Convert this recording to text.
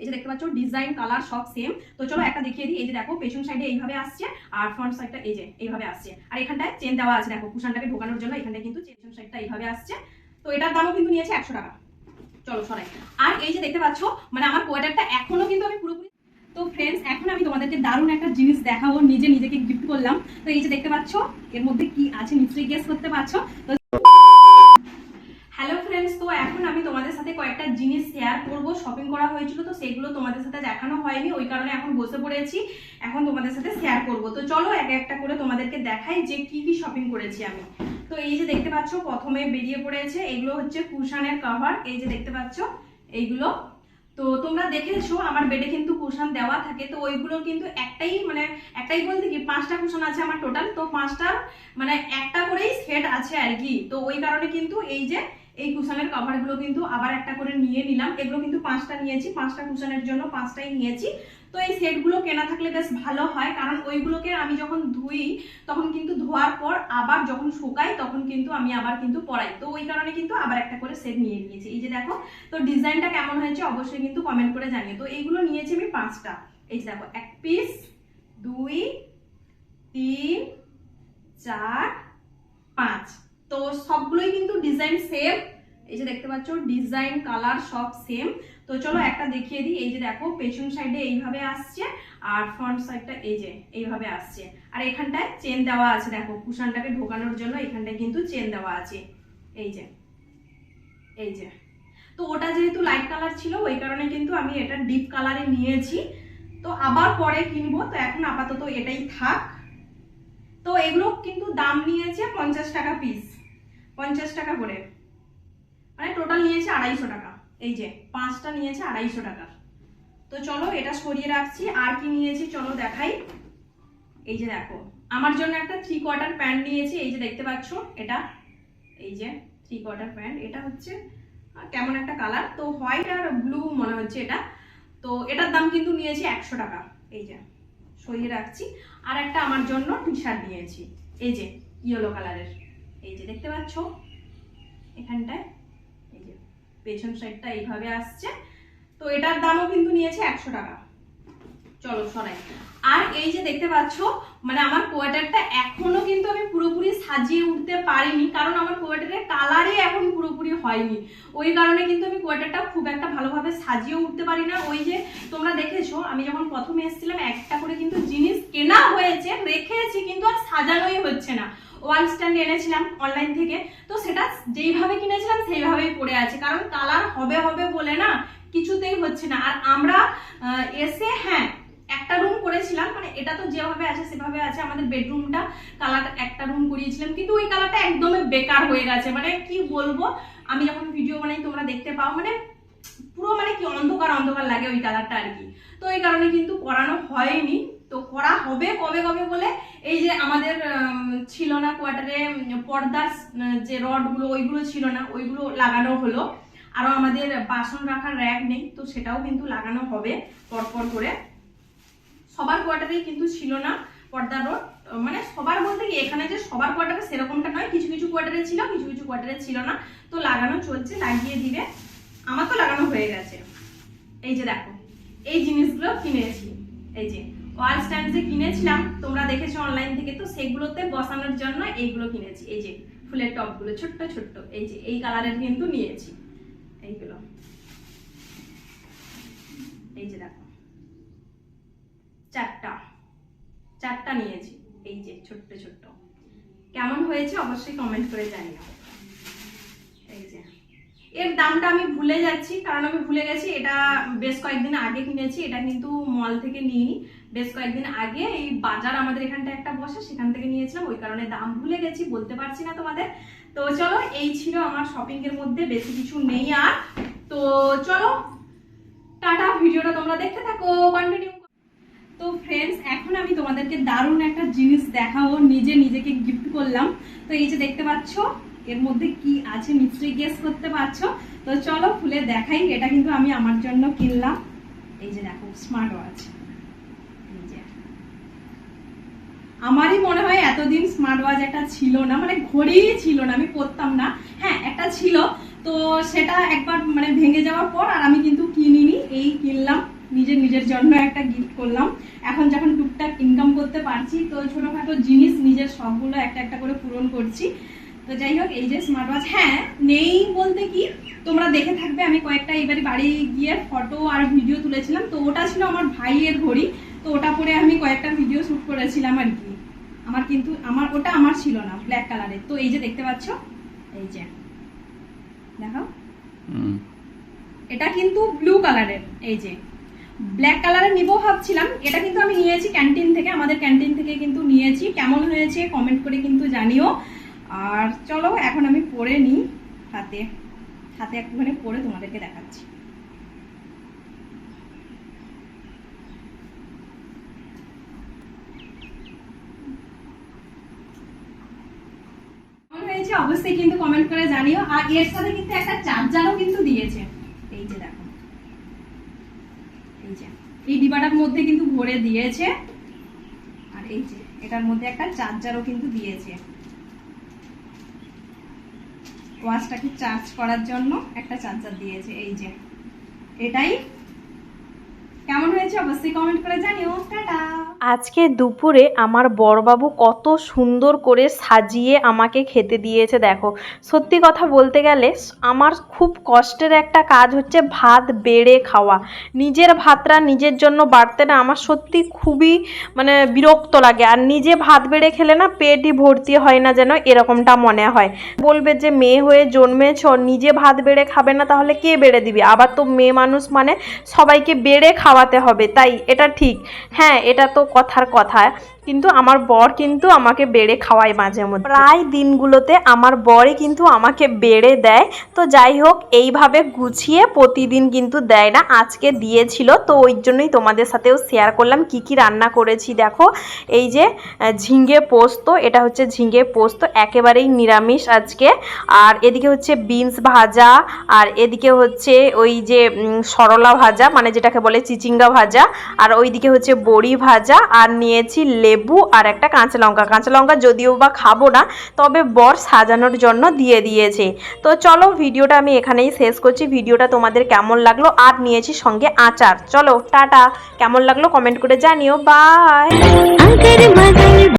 এই যে দেখতে পাচ্ছ ডিজাইন কালার সব সেম তো চলো একটা দেখিয়ে দিই। এই যে দেখো, পেছন সাইডে এইভাবে আসছে আর ফ্রন্ট সাইডটা এই যে এইভাবে আসছে। আর এখানটায় চেন দেওয়া আছে। দেখো, কুশানটাকে ঢোকানোর জন্য এখানটায় কিন্তু পেছন সাইডটা এইভাবে আসছে। তো এটার দামও কিন্তু নিয়েছে একশো টাকা। চলো, সরাই। আর এই যে দেখতে পাচ্ছ মানে আমার কোয়ার্টারটা এখনও কিন্তু আমি পুরোপুরি তো ফ্রেন্ডস এখন আমি তোমাদেরকে দারুণ একটা জিনিস দেখাবো। নিজে নিজেকে গিফট করলাম। তো এই যে দেখতে পাচ্ছ, এর মধ্যে কি আছে, নিশ্চয়ই গেস করতে পারছ। তো হ্যালো ফ্রেন্ডস তো এখন আমি তোমাদের সাথে কয়েকটা জিনিস শেয়ার করব শপিং করা হয়েছিল তো সেগুলো তোমাদের সাথে দেখানো হয়নি, ওই কারণে এখন বসে পড়েছি, এখন তোমাদের সাথে শেয়ার করব। তো চলো এক একটা করে তোমাদেরকে দেখাই যে কি কি শপিং করেছি আমি। তো এই যে দেখতে পাচ্ছ, প্রথমে বেরিয়ে পড়েছে, এগুলো হচ্ছে কুশানের কভার এই যে দেখতে পাচ্ছ, এইগুলো। তো তোমরা দেখেছ, আমার বেডে কিন্তু কুশন দেওয়া থাকে, তো ওইগুলো কিন্তু একটাই মানে একটাই বলতে কি, পাঁচটা কুশন আছে আমার টোটাল তো পাঁচটার মানে একটা করেই সেট আছে আর কি। তো ওই কারণে কিন্তু এই যে এই কুশনের কভারগুলো কিন্তু আবার একটা করে নিয়ে নিলাম। এগুলো কিন্তু পাঁচটা নিয়েছি। পাঁচটা কুশনের জন্য পাঁচটাই নিয়েছি। তো এই সেটগুলো কেনা থাকলে বেশ ভালো হয়, কারণ ওইগুলোকে আমি যখন ধুই, তখন কিন্তু ধোয়ার পর আবার যখন শুকাই, তখন কিন্তু আমি আবার কিন্তু পরাই। তো ওই কারণে কিন্তু আবার একটা করে সেট নিয়ে নিয়েছি। এই যে দেখো, তো ডিজাইনটা কেমন হয়েছে অবশ্যই কিন্তু কমেন্ট করে জানিয়ে তো এইগুলো নিয়েছি আমি পাঁচটা। এই যে দেখো, এক পিস দুই, তিন, চার, পাঁচ। তো সবগুলোই কিন্তু ডিজাইন সেম এই যে দেখতে পাচ্ছ ডিজাইন কালার সব সেম তো চলো একটা দেখিয়ে দিই। এই যে দেখো, পেছন সাইডে এইভাবে আসছে আর ফ্রন্ট সাইডটা এই যে এইভাবে আসছে। আর এখানটায় চেন দেওয়া আছে। দেখো, কুশানটাকে ঢোকানোর জন্য এখানটায় কিন্তু চেন দেওয়া আছে। এই যে এই যে। তো ওটা যেহেতু লাইট কালার ছিল, ওই কারণে কিন্তু আমি এটা ডিপ কালারে নিয়েছি। তো আবার পরে কিনবো। তো এখন আপাতত এটাই থাক। তো এগুলো কিন্তু দাম নিয়েছে পঞ্চাশ টাকা পিস পঞ্চাশ টাকা করে। মানে টোটাল নিয়েছে আড়াইশো টাকা। এই যে, পাঁচটা নিয়েছে আড়াইশো টাকার তো চলো এটা সরিয়ে রাখছি। আর কি নিয়েছি চলো দেখাই। এই যে দেখো, আমার জন্য একটা থ্রি কোয়ার্টার প্যান্ট নিয়েছি। এই যে দেখতে পাচ্ছ, এটা। এই যে থ্রি কোয়ার্টার প্যান্ট এটা হচ্ছে কেমন একটা কালার তো হোয়াইট আর ব্লু মনে হচ্ছে এটা। তো এটার দাম কিন্তু নিয়েছি একশো টাকা। এই যে, সরিয়ে রাখছি। আর একটা আমার জন্য টি শার্ট নিয়েছি। এই যে ইয়েলো কালারের এই যে দেখতে পাচ্ছ, এখানটায়, এই যে পেছন সাইডটা এইভাবে আসছে। তো এটার দামও কিন্তু নিয়েছে একশো টাকা। চলো সরাই আর এই যে দেখতে পাচ্ছ মানে আমার কোয়ার্টারটা এখনও কিন্তু আমি পুরোপুরি সাজিয়ে উঠতে পারিনি, কারণ আমার কোয়ার্টারের কালারই এখন পুরোপুরি হয়নি। ওই কারণে কিন্তু আমি কোয়ার্টারটা খুব একটা ভালোভাবে সাজিয়ে উঠতে পারি না। ওই যে তোমরা দেখেছ, আমি যখন প্রথমে এসেছিলাম, একটা করে কিন্তু জিনিস কেনা হয়েছে, রেখেছি, কিন্তু আর সাজানোই হচ্ছে না। ওয়াল স্ট্যান্ড এনেছিলাম অনলাইন থেকে। তো সেটা যেইভাবে কিনেছিলাম সেইভাবেই পড়ে আছে। কারণ কালার হবে হবে বলে না কিছুতেই হচ্ছে না। আর আমরা এসে হ্যাঁ একটা রুম করেছিলাম। মানে এটা তো যেভাবে আছে, সেভাবে আছে আমাদের বেডরুমটা কালার একটা রুম করিয়েছিলাম। কিন্তু ওই কালারটা একদমই বেকার হয়ে গেছে। মানে কি বলব? আমি যখন ভিডিও বানাই, তোমরা দেখতে পাও। মানে পুরো মানে কি অন্ধকার অন্ধকার লাগে ওই কালারটা আর কি। তো এই কারণে কিন্তু করানো হয়নি। তো করা হবে কবে কবে বলে? এই যে আমাদের ছিল না কোয়ার্টারে পর্দার যে রডগুলো ওইগুলো ছিল না, ওইগুলো লাগানো হলো। আরও আমাদের বাসন রাখার র্যাক নেই, তো সেটাও কিন্তু লাগানো হবে পরপর করে। সবার কোয়ার্টারেই কিন্তু ছিল না পর্দার রড মানে সবার বলতে কি, এখানে যে সবার কোয়ার্টারে সেরকমটা নয়, কিছু কিছু কোয়ার্টারে ছিল, কিছু কিছু কোয়ার্টারে ছিল না। তো লাগানো চলছে, লাগিয়ে দিবে। আমার তো লাগানো হয়ে গেছে। এই যে দেখো, এই জিনিসগুলো কিনেছি। এই যে ওয়াল স্ট্যান্ড যে কিনেছিলাম, তোমরা দেখেছ অনলাইন থেকে, তো সেগুলোতে বসানোর জন্য এইগুলো কিনেছি। এই যে ফুলের টপগুলো, ছোট্ট ছোট্ট, এই যে, এই কালারের কিন্তু নিয়েছি। এইগুলো। এই যে দেখো। চারটা। চারটা নিয়েছি। এই যে, ছোট্ট ছোট্ট। কেমন হয়েছে অবশ্যই কমেন্ট করে জানিও। এই যে। এর দামটা আমি ভুলে যাচ্ছি, কারণ আমি ভুলে গেছি, এটা বেশ কয়েকদিন আগে কিনেছি, এটা কিন্তু মল থেকে নিইনি বেশ কয়েকদিন আগে এই বাজার আমাদের এখানটা একটা বসে, সেখান থেকে নিয়েছিলাম। ওই কারণে দাম ভুলে গেছি, বলতে পারছি না তোমাদের। তো চলো, এই ছিল আমার শপিং এর মধ্যে, বেশি কিছু নেই আর। তো চলো, টাটা, ভিডিওটা তোমরা দেখতে থাকো কন্টিনিউ তো ফ্রেন্ডস এখন আমি তোমাদেরকে দারুণ একটা জিনিস দেখাবো, নিজে নিজেকে গিফট করলাম। তো এই যে দেখতে পাচ্ছ, এর মধ্যে কি আছে, নিশ্চয়ই গেস করতে পারছ। তো চলো, খুলে দেখাই, এটা কিন্তু আমি আমার জন্য কিনলাম। এই যে দেখো স্মার্ট ওয়াচ এই যে। আমারই মনে হয় এতদিন স্মার্ট ওয়াচ একটা ছিল না মানে ঘড়িই ছিল না, আমি পরতাম না। হ্যাঁ একটা ছিল, তো সেটা একবার মানে ভেঙে যাওয়ার পর আর আমি কিন্তু কিনিনি, এই কিনলাম, নিজের নিজের জন্য একটা গিফট করলাম। এখন যখন টুকটাক ইনকাম করতে পারছি, তো ছোটখাটো জিনিস নিজের শখগুলো একটা একটা করে পূরণ করছি। তো যাই হোক এই যে স্মার্ট ওয়াচ হ্যাঁ নেই বলতে কি তোমরা দেখে থাকবে আমি কয়েকটা এবারে বাড়ি গিয়ে ফটো আর ভিডিও তুলেছিলাম। তো ওটা ছিল আমার ভাইয়ের ঘড়ি তো ওটা পরে আমি কয়েকটা ভিডিও শুট করেছিলাম আর কি। আমার কিন্তু আমার ওটা আমার ছিল না ব্ল্যাক কালারের তো এই যে দেখতে পাচ্ছ এই যে দেখো এটা কিন্তু ব্লু কালারের এই যে। ব্ল্যাক কালারের নিবো ভাবছিলাম এটা কিন্তু আমি নিয়েছি ক্যান্টিন থেকে আমাদের ক্যান্টিন থেকে কিন্তু নিয়েছি। কেমন হয়েছে কমেন্ট করে কিন্তু জানিও। আর চলো, এখন আমি পরে নিই হাতে। হাতে একটুখানি পরে তোমাদেরকে দেখাচ্ছি। অবশ্যই কিন্তু কমেন্ট করে জানিও। আর এর সাথে কিন্তু একটা চার্জারও কিন্তু দিয়েছে। এই যে দেখো। এই যে। এই ডিবাটার মধ্যে কিন্তু ভরে দিয়েছে। আর এই যে, এটার মধ্যে একটা চার্জারও কিন্তু দিয়েছে। ওয়াচটাকে চার্জ করার জন্য একটা চার্জার দিয়েছে এই যে। এটাই কেমন হয়েছে অবশ্যই কমেন্ট করে জানিও। টাটা। আজকে দুপুরে আমার বড়বাবু কত সুন্দর করে সাজিয়ে আমাকে খেতে দিয়েছে, দেখো। সত্যি কথা বলতে গেলে, আমার খুব কষ্টের একটা কাজ হচ্ছে ভাত বেড়ে খাওয়া। নিজের ভাতটা নিজের জন্য বাড়তে না আমার সত্যি খুবই মানে বিরক্ত লাগে। আর নিজে ভাত বেড়ে খেলে না পেটই ভর্তি হয় না যেন এরকমটা মনে হয়। বলবে যে, মেয়ে হয়ে জন্মেছ, নিজে ভাত বেড়ে খাবে না, তাহলে কে বেড়ে দিবে? আবার তো মেয়ে মানুষ মানে সবাইকে বেড়ে খাওয়াতে হবে তাই এটা ঠিক। হ্যাঁ এটা তো কথার কথা। কিন্তু আমার বর কিন্তু আমাকে বেড়ে খাওয়ায় মাঝে মধ্যে। প্রায় দিনগুলোতে আমার বরই কিন্তু আমাকে বেড়ে দেয়। তো যাই হোক এইভাবে গুছিয়ে প্রতিদিন কিন্তু দেয় না। আজকে দিয়েছিল তো ওই জন্যই তোমাদের সাথেও শেয়ার করলাম। কি কি রান্না করেছি দেখো। এই যে আহ, ঝিঙে পোস্ত এটা হচ্ছে ঝিঙে পোস্ত একেবারেই নিরামিষ আজকে। আর এদিকে হচ্ছে বিনস ভাজা আর এদিকে হচ্ছে ওই যে সরলা ভাজা মানে যেটাকে বলে চিচিঙ্গা ভাজা আর ওইদিকে হচ্ছে বড়ি ভাজা আর নিয়েছি লেবু। লেবু আর একটা কাঁচা লঙ্কা। কাঁচা লঙ্কা যদিও বা খাব না, তবে বর সাজানোর জন্য দিয়ে দিয়েছে। তো চলো ভিডিওটা আমি এখানেই শেষ করছি। ভিডিওটা তোমাদের কেমন লাগল? আর নিয়েছি সঙ্গে আচার। চলো, টাটা। কেমন লাগল কমেন্ট করে জানিও। বাই!